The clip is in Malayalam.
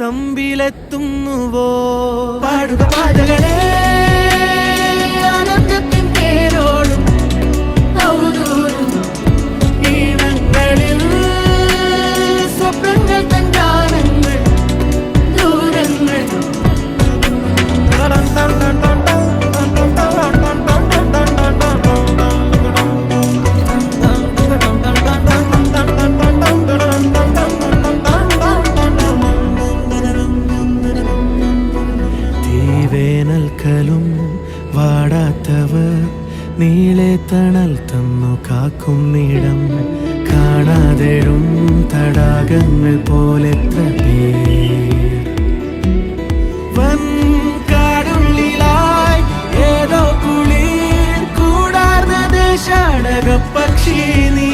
തമ്പിലെത്തുന്നുവോ? പാടുക പാതകളെ വേനൽക്കലും വാടാത്തവർ നീളെ തണൽ തന്നു കാക്കും നീടം. കാണാതെഴും തടാകങ്ങൾ പോലെ പക്ഷി നീ